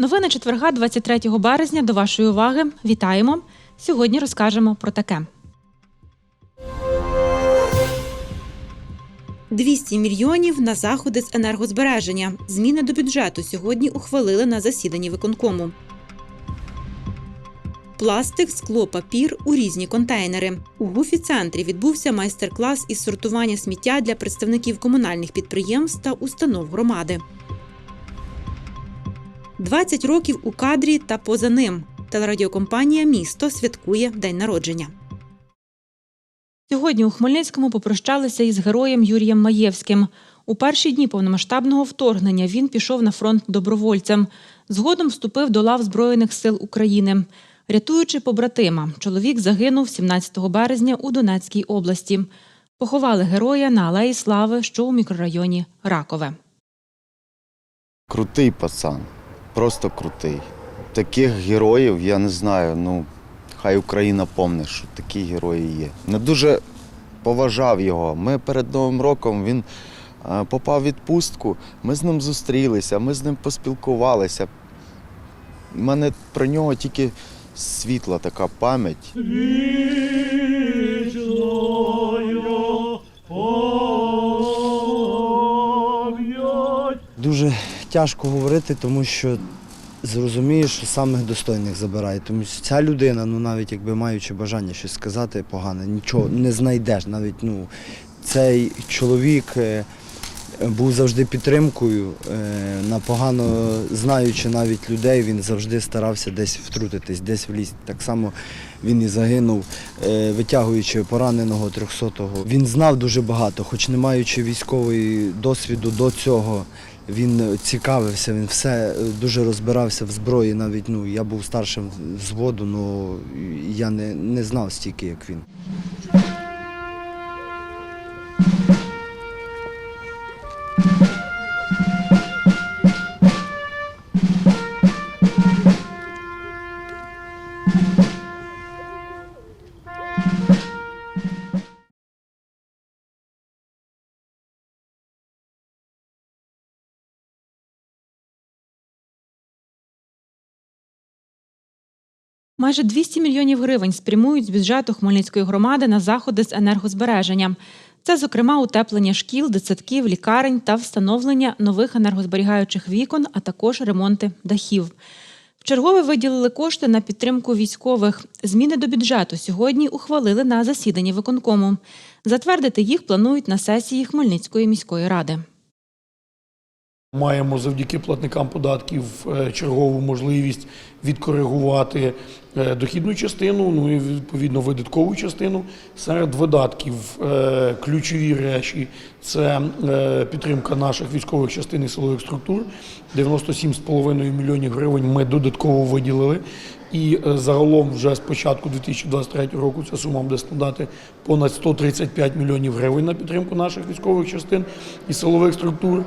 Новини четверга, 23 березня. До вашої уваги. Вітаємо. Сьогодні розкажемо про таке. 200 мільйонів на заходи з енергозбереження. Зміни до бюджету сьогодні ухвалили на засіданні виконкому. Пластик, скло, папір у різні контейнери. У гуфі-центрі відбувся майстер-клас із сортування сміття для представників комунальних підприємств та установ громади. 20 років у кадрі та поза ним. Телерадіокомпанія Місто святкує день народження. Сьогодні у Хмельницькому попрощалися із героєм Юрієм Маєвським. У перші дні повномасштабного вторгнення він пішов на фронт добровольцем. Згодом вступив до лав Збройних сил України. Рятуючи побратима, чоловік загинув 17 березня у Донецькій області. Поховали героя на Алеї Слави, що у мікрорайоні Ракове. Крутий пацан, просто крутий. Таких героїв я не знаю. Ну, хай Україна помне, що такі герої є. Не дуже поважав його. Ми перед Новим роком він е, попав в відпустку. Ми з ним зустрілися, ми з ним поспілкувалися. У мене про нього тільки світла така пам'ять. Дуже тяжко говорити, тому що зрозумієш, що самих достойних забирають. Тому що ця людина, ну навіть якби маючи бажання щось сказати погане, нічого не знайдеш. Навіть ну, цей чоловік е, був завжди підтримкою, е, на погано знаючи навіть людей, він завжди старався десь втрутитись, десь влізти. Так само він і загинув, е, витягуючи пораненого 300-го. Він знав дуже багато, хоч не маючи військової досвіду до цього. Він цікавився, він все е, дуже розбирався в зброї. Навіть ну я був старшим взводу, але я не, не знав стільки, як він. Майже 200 мільйонів гривень спрямують з бюджету Хмельницької громади на заходи з енергозбереження. Це, зокрема, утеплення шкіл, дитсадків, лікарень та встановлення нових енергозберігаючих вікон, а також ремонти дахів. Вчергове виділили кошти на підтримку військових. Зміни до бюджету сьогодні ухвалили на засіданні виконкому. Затвердити їх планують на сесії Хмельницької міської ради. Маємо завдяки платникам податків е, чергову можливість відкоригувати е, дохідну частину, ну і відповідно видаткову частину. Серед видатків е, ключові речі це підтримка наших військових частин і силових структур. 97,5 мільйонів гривень ми додатково виділили. І загалом вже з початку 2023 року ця сума буде складати понад 135 мільйонів гривень на підтримку наших військових частин і силових структур.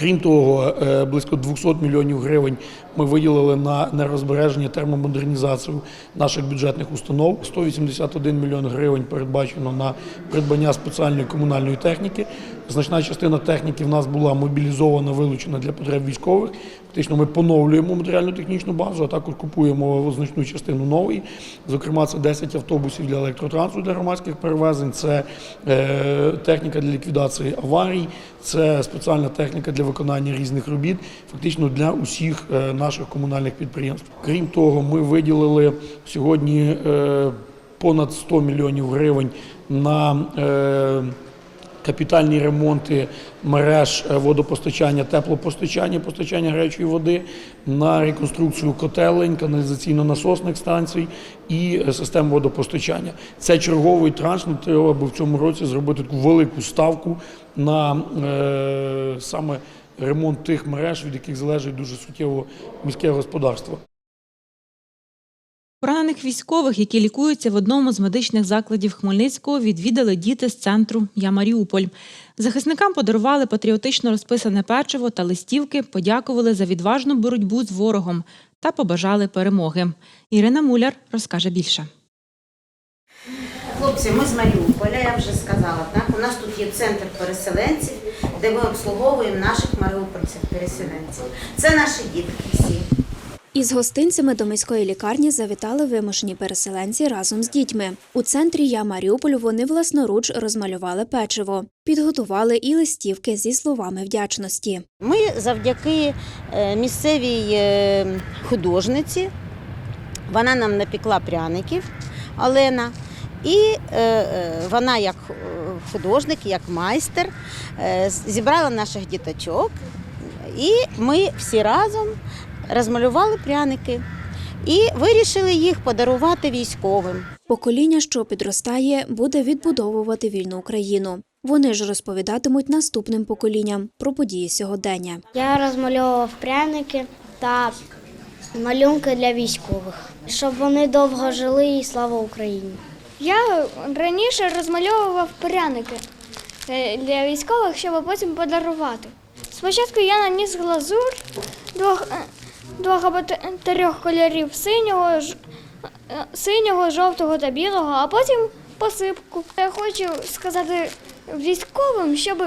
Крім того, е, близько 200 мільйонів гривень ми виділили на нерозбереження термомодернізацію наших бюджетних установ. 181 мільйон гривень передбачено на придбання спеціальної комунальної техніки. Значна частина техніки в нас була мобілізована, вилучена для потреб військових. Фактично, ми поновлюємо матеріально-технічну базу, а також купуємо значну частину нової. Зокрема, це 10 автобусів для електротрансу для громадських перевезень, це е, техніка для ліквідації аварій, це спеціальна техніка для виконання різних робіт, фактично для усіх е, наших комунальних підприємств. Крім того, ми виділили сьогодні е, понад 100 мільйонів гривень на капітальні ремонти мереж е, водопостачання, теплопостачання, постачання гарячої води, на реконструкцію котелень, каналізаційно-насосних станцій і е, систем водопостачання. Це черговий транш. Нам треба би в цьому році зробити таку велику ставку на е, саме ремонт тих мереж, від яких залежить дуже суттєво міське господарство. Поранених військових, які лікуються в одному з медичних закладів Хмельницького, відвідали діти з центру Я Маріуполь. Захисникам подарували патріотично розписане печиво та листівки, подякували за відважну боротьбу з ворогом та побажали перемоги. Ірина Муляр розкаже більше. Хлопці, ми з Маріуполя, я вже сказала, так? У нас тут є центр переселенців, де ми обслуговуємо наших маріупольців-переселенців. Це наші дітки всі. Із гостинцями до міської лікарні завітали вимушені переселенці разом з дітьми. У центрі Я Маріуполь вони власноруч розмалювали печиво, підготували і листівки зі словами вдячності. Ми завдяки е, місцевій е, художниці, вона нам напекла пряників, Олена. І е, вона, як художник, як майстер, зібрала наших діточок, і ми всі разом розмалювали пряники і вирішили їх подарувати військовим. Покоління, що підростає, буде відбудовувати вільну Україну. Вони ж розповідатимуть наступним поколінням про події сьогодення. Я розмальовував пряники та малюнки для військових, щоб вони довго жили і слава Україні. Я раніше розмальовував пряники е, для військових, щоб потім подарувати. Спочатку я наніс глазур двох, або трьох кольорів синього, ж- е, синього, жовтого та білого, а потім посипку. Я хочу сказати військовим, щоб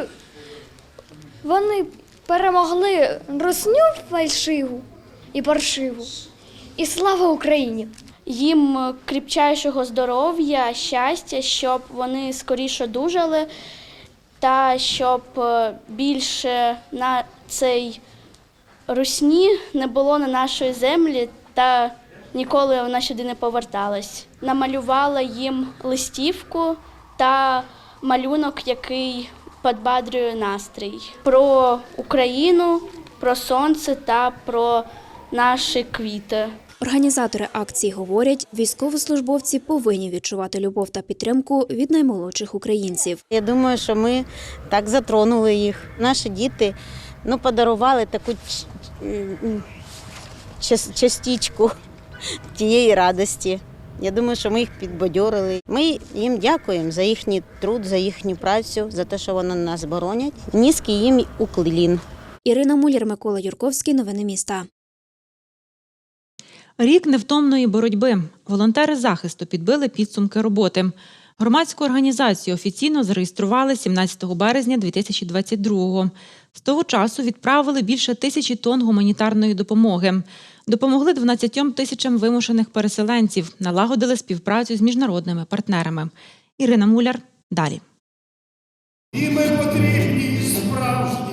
вони перемогли русню фальшиву і паршиву. І слава Україні! їм кріпчайшого здоров'я, щастя, щоб вони скоріше одужали, та щоб е, більше на цей русні не було на нашій землі та ніколи вона сюди не поверталась. Намалювала їм листівку та малюнок, який підбадрює настрій про Україну, про сонце та про наші квіти. Організатори акції говорять, військовослужбовці повинні відчувати любов та підтримку від наймолодших українців. Я думаю, що ми так затронули їх. Наші діти ну, подарували таку частичку тієї радості. Я думаю, що ми їх підбадьорили. Ми їм дякуємо за їхній труд, за їхню працю, за те, що вони нас боронять. Низький їм уклін. Ірина Муляр, Микола Юрковський. Новини міста. Рік невтомної боротьби. Волонтери захисту підбили підсумки роботи. Громадську організацію офіційно зареєстрували 17 березня 2022-го. З того часу відправили більше тисячі тонн гуманітарної допомоги. Допомогли 12 тисячам вимушених переселенців, налагодили співпрацю з міжнародними партнерами. Ірина Муляр далі. І ми потрібні справжнім патріотам,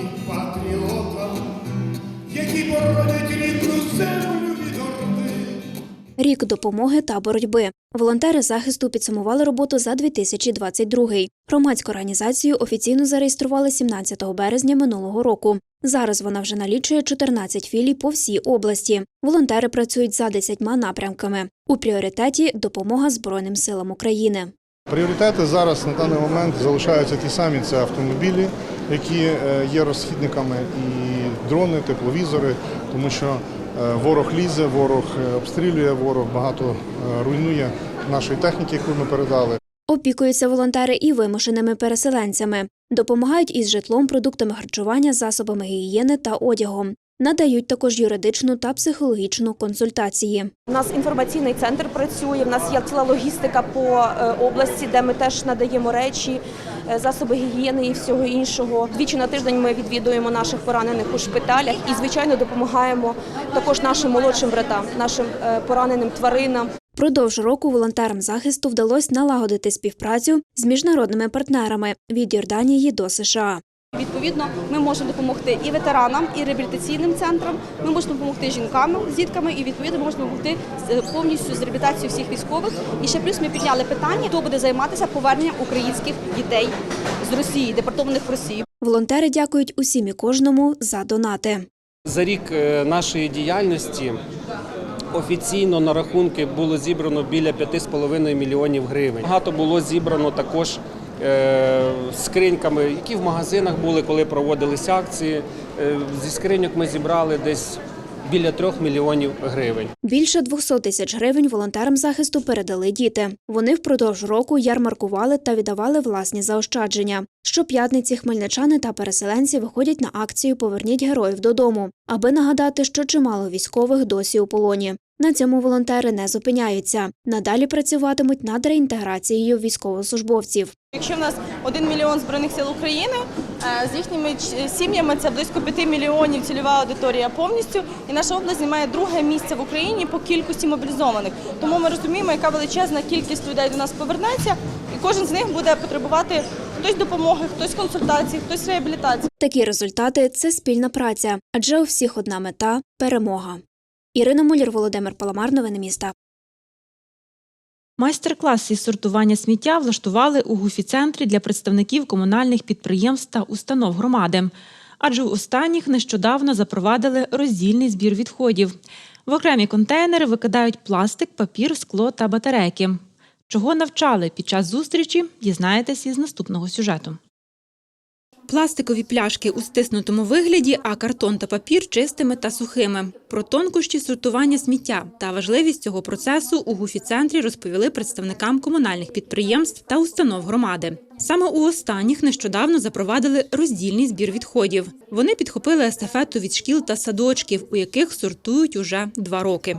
Рік допомоги та боротьби. Волонтери захисту підсумували роботу за 2022. Громадську організацію офіційно зареєстрували 17 березня минулого року. Зараз вона вже налічує 14 філій по всій області. Волонтери працюють за 10 напрямками. У пріоритеті допомога Збройним силам України. Пріоритети зараз на даний момент залишаються ті самі: це автомобілі, які е, є розхідниками, і дрони, тепловізори, тому що ворог лізе, ворог е, обстрілює, ворог багато е, руйнує нашої техніки, яку ми передали. Опікуються волонтери і вимушеними переселенцями, допомагають із житлом, продуктами харчування, засобами гігієни та одягом. Надають також юридичну та психологічну консультації. У нас інформаційний центр працює. В нас є ціла логістика по е, області, де ми теж надаємо речі, е, засоби гігієни і всього іншого. Двічі на тиждень ми відвідуємо наших поранених у шпиталях і, звичайно, допомагаємо також нашим молодшим братам, нашим е, пораненим тваринам. Продовж року волонтерам захисту вдалося налагодити співпрацю з міжнародними партнерами від Йорданії до США. Відповідно, ми можемо допомогти і ветеранам, і реабілітаційним центрам. Ми можемо допомогти жінкам з дітками, і відповідно можемо допомогти повністю з реабілітацією всіх військових. І ще плюс ми підняли питання, хто буде займатися поверненням українських дітей з Росії, депортованих в Росію. Волонтери дякують усім і кожному за донати. За рік е, нашої діяльності офіційно на рахунки було зібрано біля 5,5 мільйонів гривень. Багато було зібрано також е, скриньками, які в магазинах були, коли проводились акції. Е, Зі скриньок ми зібрали десь біля 3 мільйонів гривень. Більше 200 тисяч гривень волонтерам захисту передали діти. Вони впродовж року ярмаркували та віддавали власні заощадження. Щоп'ятниці хмельничани та переселенці виходять на акцію Поверніть героїв додому, аби нагадати, що чимало військових досі у полоні. На цьому волонтери не зупиняються. Надалі працюватимуть над реінтеграцією військовослужбовців. Якщо в нас 1 мільйон збройних сил України, е, з їхніми сім'ями це близько 5 мільйонів цільова аудиторія повністю. І наша область займає друге місце в Україні по кількості мобілізованих. Тому ми розуміємо, яка величезна кількість людей до нас повернеться, і кожен з них буде потребувати хтось допомоги, хтось консультацій, хтось реабілітації. Такі результати це спільна праця, адже у всіх одна мета перемога. Ірина Муляр, Володимир Паламар, новини міста. Майстер-клас із сортування сміття влаштували у гуфі-центрі для представників комунальних підприємств та установ громади. Адже у останніх нещодавно запровадили роздільний збір відходів. В окремі контейнери викидають пластик, папір, скло та батарейки. Чого навчали під час зустрічі, дізнаєтесь із наступного сюжету. Пластикові пляшки у стиснутому вигляді, а картон та папір чистими та сухими. Про тонкощі сортування сміття та важливість цього процесу у гуфі-центрі розповіли представникам комунальних підприємств та установ громади. Саме у останніх нещодавно запровадили роздільний збір відходів. Вони підхопили естафету від шкіл та садочків, у яких сортують уже два роки.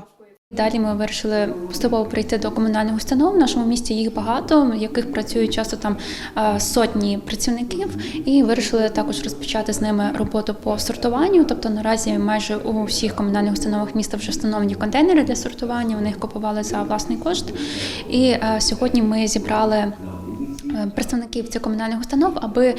Далі ми вирішили поступово прийти до комунальних установ. В нашому місті їх багато, в яких працюють часто там е, сотні працівників, і вирішили також розпочати з ними роботу по сортуванню. Тобто наразі майже у всіх комунальних установах міста вже встановлені контейнери для сортування. Вони їх купували за власний кошт. І е, сьогодні ми зібрали. Е, Представників цих комунальних установ, аби е,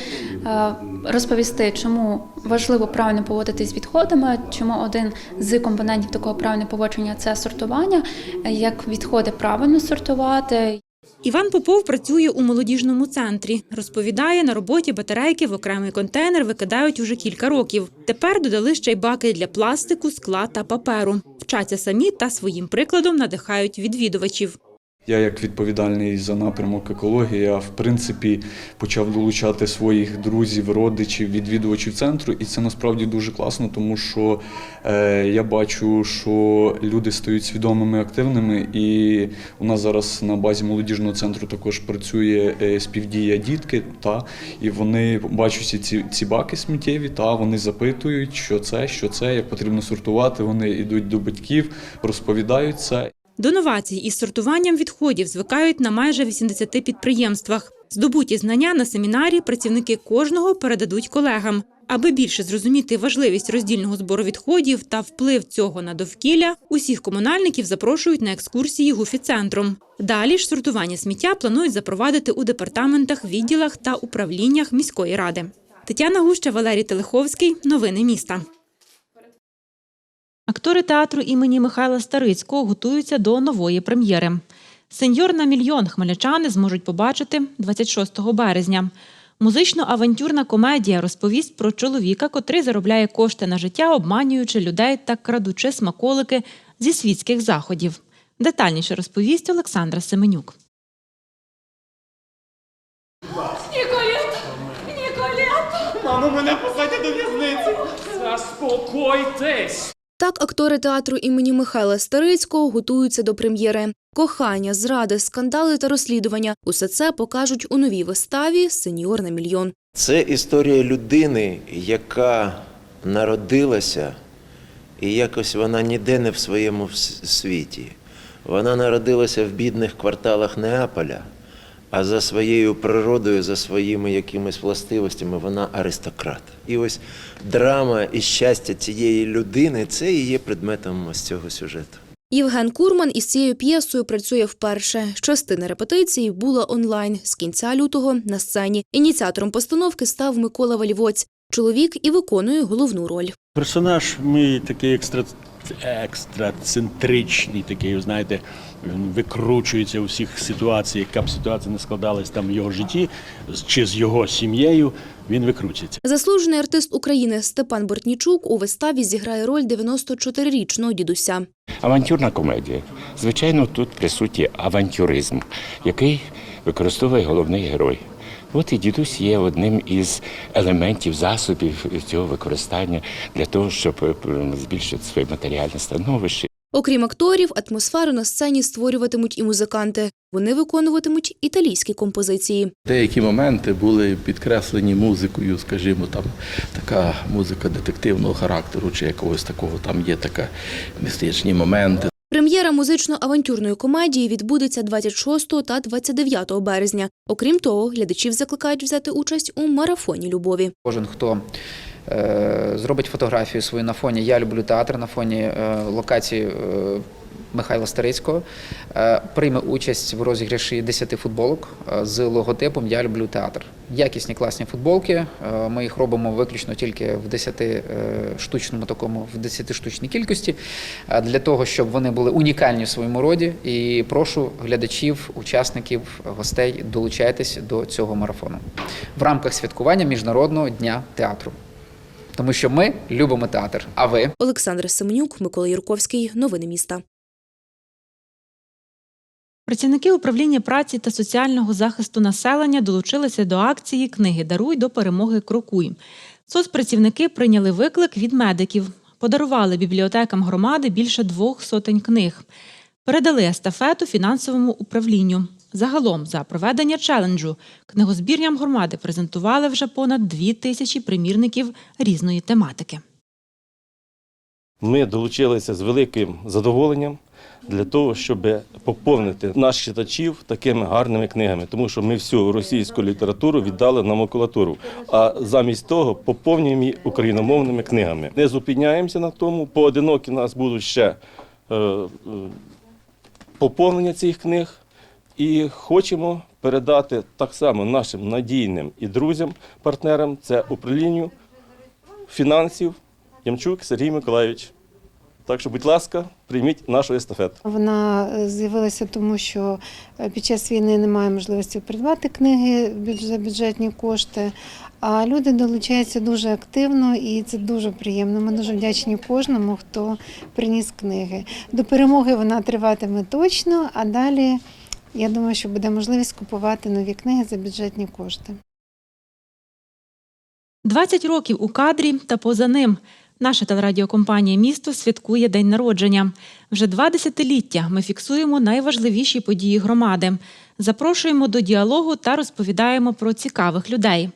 розповісти, чому важливо правильно поводитись з відходами, чому один з компонентів такого правильного поводження це сортування, як відходи правильно сортувати, Іван Попов працює у молодіжному центрі. Розповідає, на роботі батарейки в окремий контейнер викидають уже кілька років. Тепер додали ще й баки для пластику, скла та паперу. Вчаться самі та своїм прикладом надихають відвідувачів. Я, як відповідальний за напрямок екології, в принципі почав долучати своїх друзів, родичів, відвідувачів центру, і це насправді дуже класно, тому що е, я бачу, що люди стають свідомими, активними, і у нас зараз на базі молодіжного центру також працює е, співдія дітки, та і вони бачать ці, ці баки сміттєві, та вони запитують, що це, що це, як потрібно сортувати. Вони йдуть до батьків, розповідають це. До новацій із сортуванням відходів звикають на майже 80 підприємствах. Здобуті знання на семінарі працівники кожного передадуть колегам. Аби більше зрозуміти важливість роздільного збору відходів та вплив цього на довкілля, усіх комунальників запрошують на екскурсії гуфі-центром. Далі ж сортування сміття планують запровадити у департаментах, відділах та управліннях міської ради. Тетяна Гуща, Валерій Телеховський. Новини міста. Актори театру імені Михайла Старицького готуються до нової прем'єри. Сеньор на мільйон хмельничани зможуть побачити 26 березня. Музично-авантюрна комедія розповість про чоловіка, котрий заробляє кошти на життя, обманюючи людей та крадучи смаколики зі світських заходів. Детальніше розповість Олександра Семенюк. Ніколет! Ніколет! Мамо, мене посадять до в'язниці! Заспокойтесь! Так актори театру імені Михайла Старицького готуються до прем'єри. Кохання, зради, скандали та розслідування усе це покажуть у новій виставі Сеньор на мільйон. Це історія людини, яка народилася, і якось вона ніде не в своєму світі. Вона народилася в бідних кварталах Неаполя, а за своєю природою, за своїми якимись властивостями, вона аристократ. І ось драма і щастя цієї людини це і є предметом ось цього сюжету. Євген Курман із цією п'єсою працює вперше. Частина репетицій була онлайн з кінця лютого на сцені. Ініціатором постановки став Микола Вальвоць. Чоловік і виконує головну роль. Персонаж мій такий екстра... екстрацентричний, такий, знаєте, він викручується у всіх ситуаціях, яка б ситуація не складалась там в його житті, чи з його сім'єю, він викручується. Заслужений артист України Степан Бортнічук у виставі зіграє роль 94-річного дідуся. Авантюрна комедія. Звичайно, тут присутній авантюризм, який використовує головний герой. От і дідусь є одним із елементів, засобів цього використання для того, щоб збільшити своє матеріальне становище. Окрім акторів, атмосферу на сцені створюватимуть і музиканти. Вони виконуватимуть італійські композиції. Деякі моменти були підкреслені музикою, скажімо, там така музика детективного характеру чи якогось такого, там є така містичні моменти. Прем'єра музично-авантюрної комедії відбудеться 26 та 29 березня. Окрім того, глядачів закликають взяти участь у марафоні любові. Кожен, хто зробить фотографію свою на фоні Я люблю театр на фоні е, локації е, Михайла Старицького, е, прийме участь в розіграші 10 футболок е, з логотипом Я люблю театр. Якісні класні футболки. Е, ми їх робимо виключно тільки в 10 е, штучному такому, в 10 штучній кількості, е, для того, щоб вони були унікальні в своєму роді. І прошу глядачів, учасників, гостей долучайтесь до цього марафону в рамках святкування Міжнародного дня театру. Тому що ми любимо театр. А ви? Олександр Семенюк, Микола Юрковський. Новини міста. Працівники управління праці та соціального захисту населення долучилися до акції Книги Даруй до перемоги Крокуй. Соцпрацівники прийняли виклик від медиків, подарували бібліотекам громади більше двох сотень книг, передали естафету фінансовому управлінню. Загалом за проведення челенджу книгозбірням громади презентували вже понад дві тисячі примірників різної тематики. Ми долучилися з великим задоволенням для того, щоб поповнити наших читачів такими гарними книгами, тому що ми всю російську літературу віддали на макулатуру, а замість того поповнюємо її україномовними книгами. Не зупиняємося на тому. Поодинокі нас будуть ще е, е, поповнення цих книг, і хочемо передати так само нашим надійним і друзям, партнерам це управлінню фінансів Ямчук Сергій Миколайович. Так що, будь ласка, прийміть нашу естафету. Вона е, з'явилася тому, що е, під час війни немає можливості придбати книги за бюджетні кошти. А люди долучаються дуже активно і це дуже приємно. Ми дуже вдячні кожному, хто приніс книги. До перемоги вона триватиме точно, а далі я думаю, що буде можливість купувати нові книги за бюджетні кошти. 20 років у кадрі та поза ним. Наша телерадіокомпанія Місто святкує день народження. Вже два десятиліття ми фіксуємо найважливіші події громади. Запрошуємо до діалогу та розповідаємо про цікавих людей.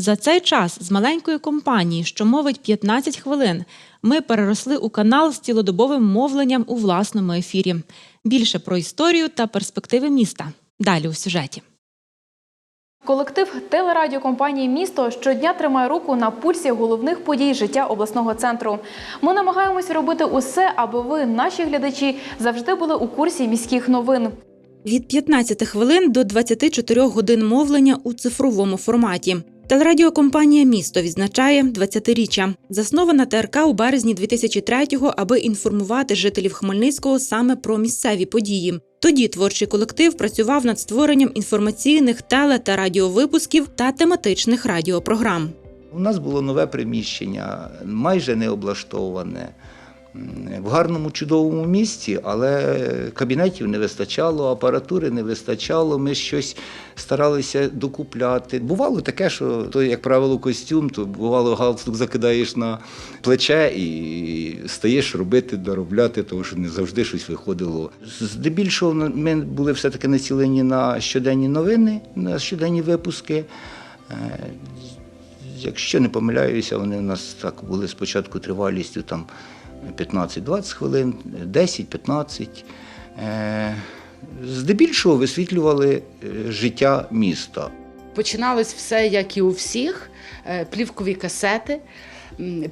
За цей час з маленької компанії, що мовить 15 хвилин, ми переросли у канал з цілодобовим мовленням у власному ефірі. Більше про історію та перспективи міста. Далі у сюжеті. Колектив телерадіокомпанії Місто щодня тримає руку на пульсі головних подій життя обласного центру. Ми намагаємося робити усе, аби ви, наші глядачі, завжди були у курсі міських новин. Від 15 хвилин до 24 годин мовлення у цифровому форматі. Телерадіокомпанія Місто відзначає 20-річчя. Заснована ТРК у березні 2003-го, аби інформувати жителів Хмельницького саме про місцеві події. Тоді творчий колектив працював над створенням інформаційних теле та радіовипусків та тематичних радіопрограм. У нас було нове приміщення, майже не облаштоване, в гарному чудовому місці, але кабінетів не вистачало, апаратури не вистачало. Ми щось старалися докупляти. Бувало таке, що то, як правило, костюм, то бувало галстук закидаєш на плече і стаєш робити, доробляти, тому що не завжди щось виходило. Здебільшого ми були все-таки націлені на щоденні новини, на щоденні випуски. Е, Якщо не помиляюся, вони у нас так були спочатку тривалістю там 15-20 хвилин, 10-15. Е, Здебільшого висвітлювали е, життя міста. Починалось все, як і у всіх: е, плівкові касети,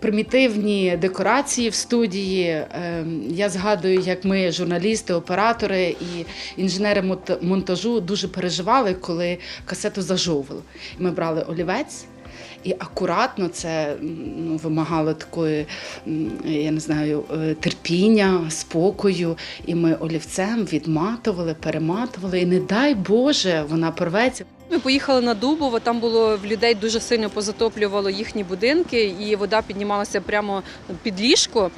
примітивні декорації в студії. Я згадую, як ми, журналісти, оператори і інженери монтажу, дуже переживали, коли касету зажовували. Ми брали олівець. І акуратно це ну, вимагало такої, я не знаю, е, терпіння, спокою. І ми олівцем відматували, перематували. І не дай Боже, вона порветься. Ми поїхали на Дубово, там було в людей дуже сильно позатоплювало їхні будинки, і вода піднімалася прямо під ліжко.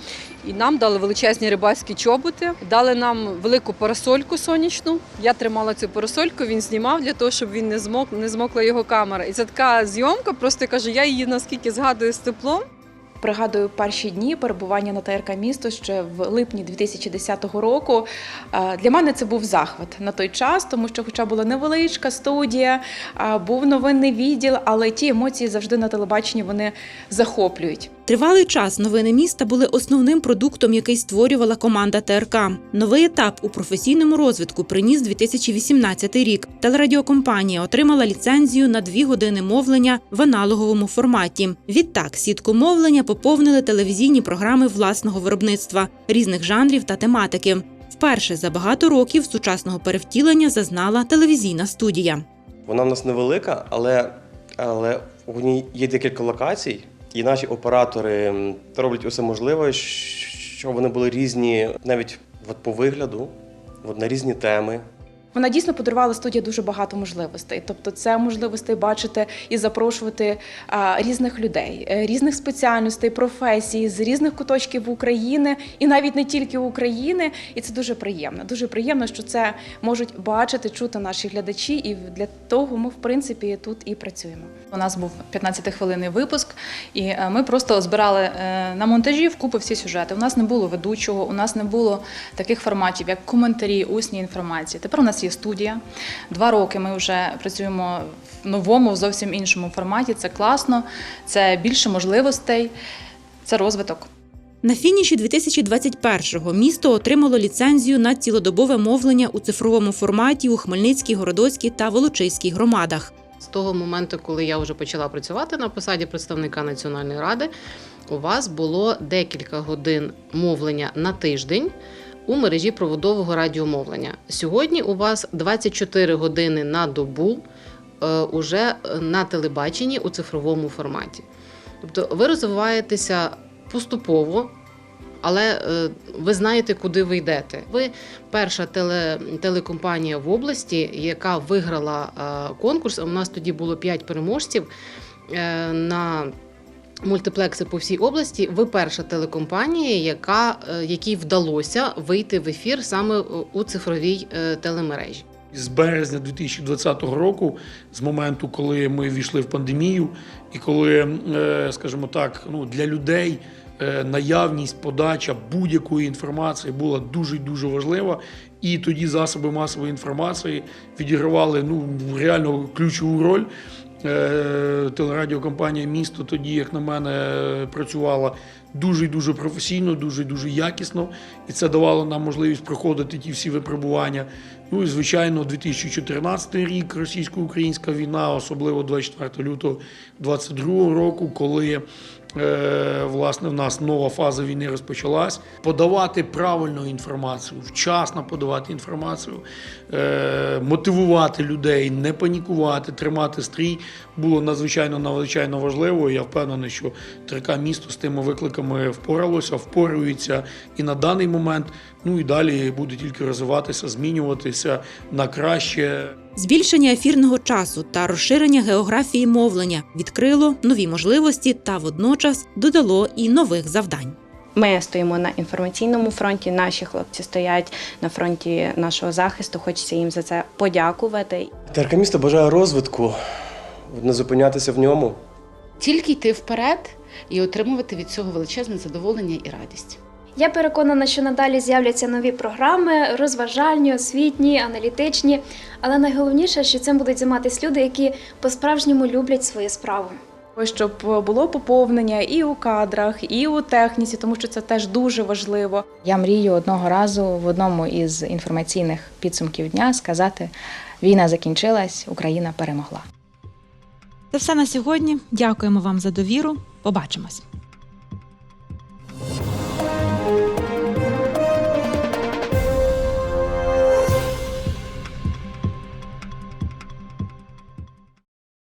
І нам дали величезні рибальські чоботи, дали нам велику парасольку сонячну. Я тримала цю парасольку, він знімав для того, щоб він не змок, не змокла його камера. І це така зйомка, просто я кажу, я її наскільки згадую з теплом. Пригадую перші дні перебування на ТРК місто ще в липні 2010 року. Для мене це був захват на той час, тому що, хоча була невеличка студія, був новинний відділ, але ті емоції завжди на телебаченні вони захоплюють. Тривалий час новини міста були основним продуктом, який створювала команда ТРК. Новий етап у професійному розвитку приніс 2018 рік. Телерадіокомпанія отримала ліцензію на дві години мовлення в аналоговому форматі. Відтак сітку мовлення поповнили телевізійні програми власного виробництва різних жанрів та тематики. Вперше за багато років сучасного перевтілення зазнала телевізійна студія. Вона в нас невелика, але, але у ній є декілька локацій, і наші оператори роблять усе можливе, щоб вони були різні навіть от по вигляду, от на різні теми. Вона дійсно подарувала студії дуже багато можливостей. Тобто, це можливостей бачити і запрошувати різних людей, е, різних спеціальностей, професій з різних куточків України, і навіть не тільки України. І це дуже приємно. Дуже приємно, що це можуть бачити, чути наші глядачі, і для того ми, в принципі, тут і працюємо. У нас був 15-хвилинний випуск, і е, ми просто збирали е, на монтажі вкупи всі сюжети. У нас не було ведучого, у нас не було таких форматів, як коментарі, усні інформації. Тепер у нас є студія. Два роки ми вже працюємо в новому, в зовсім іншому форматі. Це класно, це більше можливостей, це розвиток. На фініші 2021-го місто отримало ліцензію на цілодобове мовлення у цифровому форматі у Хмельницькій, Городоцькій та Волочиській громадах. З того моменту, коли я вже почала працювати на посаді представника Національної ради, у вас було декілька годин мовлення на тиждень у мережі проводового радіомовлення. Сьогодні у вас 24 години на добу е, уже на телебаченні у цифровому форматі. Тобто ви розвиваєтеся поступово. Але е, ви знаєте, куди ви йдете. Ви перша теле, телекомпанія в області, яка виграла е, конкурс. У нас тоді було 5 переможців на мультиплекси по всій області. Ви перша телекомпанія, яка, е, якій вдалося вийти в ефір саме у цифровій е, телемережі. З березня 2020 року, з моменту, коли ми ввійшли в пандемію, і коли, е, скажімо так, ну для людей е, наявність, подача будь-якої інформації була дуже дуже важлива. І тоді засоби масової інформації відігравали ну реально ключову роль. Е, Телерадіокомпанія місто тоді, як на мене, працювала дуже дуже професійно, дуже дуже якісно, і це давало нам можливість проходити ті всі випробування. Ну і звичайно, 2014 рік російсько-українська війна, особливо 24 лютого 2022 року, коли власне в нас нова фаза війни розпочалась. Подавати правильну інформацію, вчасно подавати інформацію, е, мотивувати людей, не панікувати, тримати стрій було надзвичайно надзвичайно важливо. Я впевнений, що ТРК місто з тими викликами впоралося, впорюється і на даний момент. Ну і далі буде тільки розвиватися, змінюватися на краще. Збільшення ефірного часу та розширення географії мовлення відкрило нові можливості та водночас додало і нових завдань. Ми стоїмо на інформаційному фронті. Наші хлопці стоять на фронті нашого захисту. Хочеться їм за це подякувати. ТРК місто бажає розвитку, не зупинятися в ньому. Тільки йти вперед і отримувати від цього величезне задоволення і радість. Я переконана, що надалі з'являться нові програми, розважальні, освітні, аналітичні. Але найголовніше, що цим будуть займатися люди, які по-справжньому люблять свою справу. Щоб було поповнення і у кадрах, і у техніці, тому що це теж дуже важливо. Я мрію одного разу в одному із інформаційних підсумків дня сказати: війна закінчилась, Україна перемогла. Це все на сьогодні. Дякуємо вам за довіру. Побачимось.